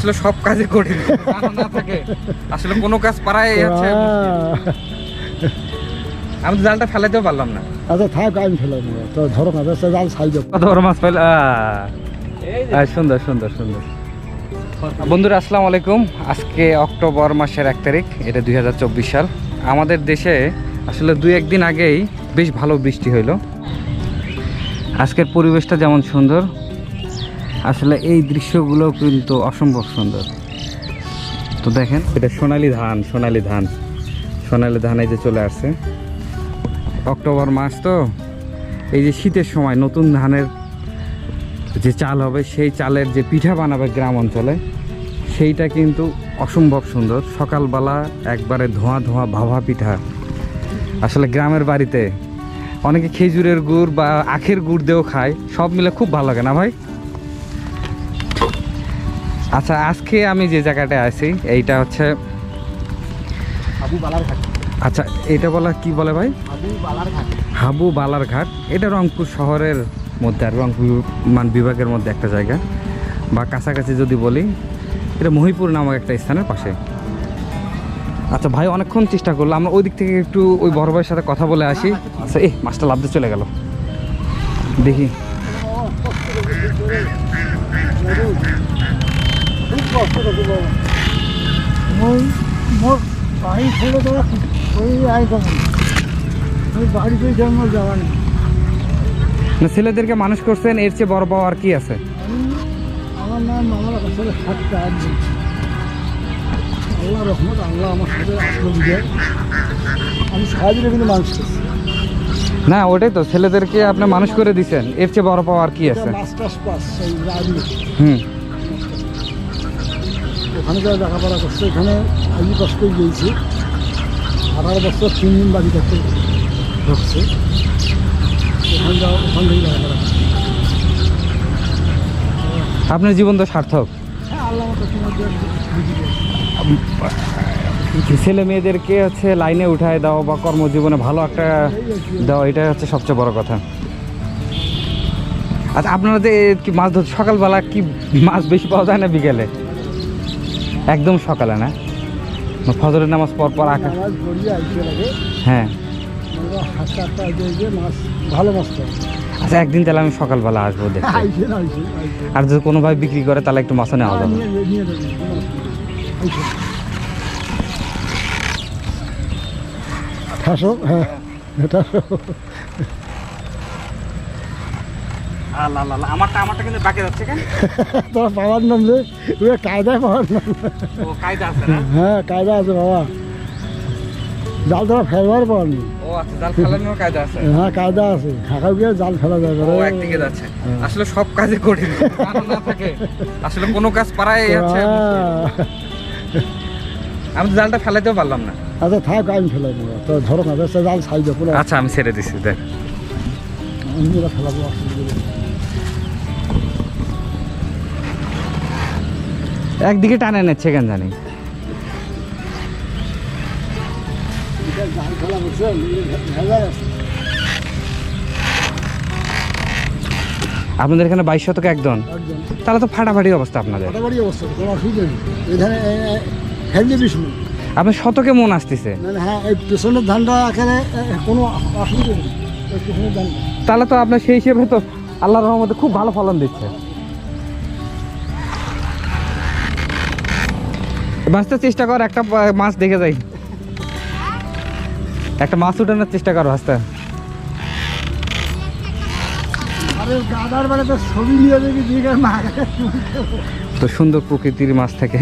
আসলে সব কাজে করি। না থাকে। আসলে কোনো কাজ পারাই আছে আমি তো জালটা ফেলাতেও পারলাম না। আচ্ছা থাক আমি ফেলাম তো ধরো না বেশ জাল সাইজ কত বড় মাছ পাইল সুন্দর সুন্দর সুন্দর। বন্ধুরা আসসালামু আলাইকুম। আজকে অক্টোবর মাসের এক তারিখ এটা দুই হাজার চব্বিশ সাল। আমাদের দেশে আসলে দুই একদিন আগেই বেশ ভালো বৃষ্টি হইল। আজকের পরিবেশটা যেমন সুন্দর আসলে এই দৃশ্যগুলো কিন্তু অসম্ভব সুন্দর। তো দেখেন, এটা সোনালি ধান সোনালি ধান। সোনালি ধান এই যে চলে আসছে। অক্টোবর মাস তো। এই যে শীতের সময় নতুন ধানের যে চাল হবে, সেই চালের যে পিঠা বানাবে গ্রাম অঞ্চলে, সেইটা কিন্তু অসম্ভব সুন্দর। সকালবেলা একবারে ধোঁয়া ধোঁয়া ভাভা পিঠা। আসলে গ্রামের বাড়িতে অনেকে খেজুরের গুড় বা আখের গুড় দিয়েও খায়, সব মিলে খুব ভালো লাগে না ভাই? আচ্ছা আজকে আমি যে জায়গাটায় আছি এইটা হচ্ছে আচ্ছা এটা বলা কি বলে ভাই? আবু বালার ঘাট হাবু এটা রংপুর শহরের মধ্যে আর রংপুর মান বিভাগের মধ্যে একটা জায়গা। বা কাছাকাছি যদি বলি এটা মহিপুর নামক একটা স্থানের পাশে। আচ্ছা ভাই অনেকক্ষণ চেষ্টা করল আমরা ওই দিক থেকে একটু ওই বড় ভাইয়ের সাথে কথা বলে আসি। আচ্ছা এই মাছটা লাভ দিয়ে চলে গেল। দেখি। কষ্ট করতে বাবা ওই মোর বাড়ি ছেড়ে তোরা ওই আই তখন। ওই বাড়িতে জন্ম যাওয়া নেই না ছেলেদেরকে মানুষ করছেন এর চেয়ে বড় পাওয়া আর কি আছে? আমার নাম আমার কাছে সাতটা আট আল্লাহ রহমত আল্লাহ আমার সাথে আসলো আমি সাহায্যে কিন্তু মানুষ করছি। না ওটাই তো ছেলেদেরকে আপনি মানুষ করে দিচ্ছেন এর চেয়ে বড় পাওয়া আর কি আছে? হুম। ওখানে যা লেখাপড়া করছে আইনি পাস করে গিয়েছি। আঠারো বছর তিন দিন বাড়ি থাকতে ঢুকছে ওখানে যা ওখান থেকে লেখাপড়া। আপনার জীবন তো সার্থক। হ্যাঁ ছেলে মেয়েদেরকে হচ্ছে লাইনে উঠায় দাও বা কর্মজীবনে ভালো একটা দাও এটাই হচ্ছে সবচেয়ে বড় কথা। আচ্ছা আপনারা যে কি মাছ ধর সকালবেলা কি মাছ বেশি পাওয়া যায় না বিকেলে? একদম সকালে না। ফজরের নামাজ পর পর আঁকা মাছ হ্যাঁ। মাছ ভালো মাছ আচ্ছা একদিন তাহলে আমি সকালবেলা আসব দেখতে। আর যদি কোনোভাবে বিক্রি করে তাহলে একটু মাছও নেওয়া যাবে। নিয়ে হ্যাঁ আমারটা আমারটা কিন্তু বাকি যাচ্ছে কেন? তোরা পাওয়ার নাম যে ওরা কায়দায় পাওয়ার নাম। ও কায়দা আছে না? হ্যাঁ কায়দা আছে বাবা। জাল ফেলবার ও আচ্ছা জাল ফেলানোর কায়দা আছে। হ্যাঁ কায়দা আছে। ঢাকা গিয়ে জাল ফেলা যাবে ও একদিকে যাচ্ছে। আসলে সব কাজে করি না থাকে। আসলে কোনো কাজ পারাই যাচ্ছে আমি তো জালটা ফেলাতেও পারলাম না। আচ্ছা থাক আমি ফেলাই দেবো। তো ধরো না জাল সাইজে পুরো। আচ্ছা আমি ছেড়ে দিছি দেখ। আমি ফেলাবো অসুবিধা একদিকে টানে নিচ্ছে কেন জানি। আপনাদের এখানে বাইশ শতকে একজন? তাহলে তো ফাটাফাটি অবস্থা আপনাদের। আপনার শতকে মন আসতেছে। হ্যাঁ পেছনের ধানটা এখানে কোনো তাহলে তো আপনার সেই হিসেবে তো আল্লাহর রহমতে খুব ভালো ফলন দিচ্ছে। বাঁচতে চেষ্টা কর একটা মাছ দেখে যাই। একটা মাছ উঠানোর চেষ্টা করো হাসতে আরে দাদার বেলা তো ছবি নিয়ে দেখি দিকে মারা তো সুন্দর প্রকৃতির মাছ থেকে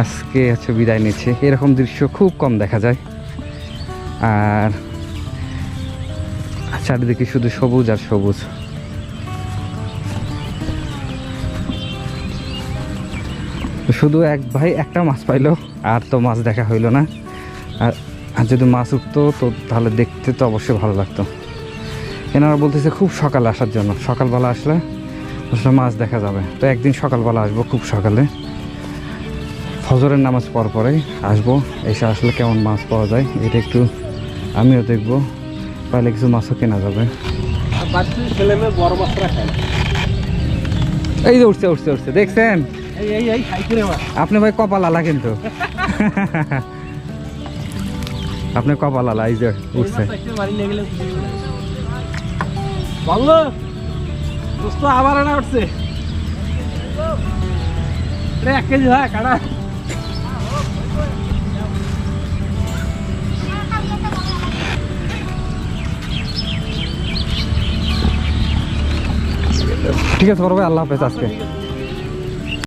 আজকে হচ্ছে বিদায় নিচ্ছে। এরকম দৃশ্য খুব কম দেখা যায়। আর চারিদিকে শুধু সবুজ আর সবুজ। শুধু এক ভাই একটা মাছ পাইলো আর তো মাছ দেখা হইল না। আর আর যদি মাছ উঠতো তো তাহলে দেখতে তো অবশ্যই ভালো লাগতো। এনারা বলতেছে খুব সকালে আসার জন্য। সকালবেলা আসলে আসলে মাছ দেখা যাবে। তো একদিন সকালবেলা আসব খুব সকালে। ফজরের নামাজ পর পরেই আসব। এসে আসলে কেমন মাছ পাওয়া যায় এটা একটু আমিও দেখব। পাইলে কিছু মাছও কেনা যাবে। এই যে উঠছে উঠছে উঠছে দেখছেন? আপনি ভাই কপাল আলা কিন্তু। আপনি কপাল আলা এই যে উঠছে। ভালো দোস্ত আবার আনা উঠছে। এক কেজি হয় কাটা। ঠিক আছে বড় ভাই আল্লাহ হাফেজ আজকে।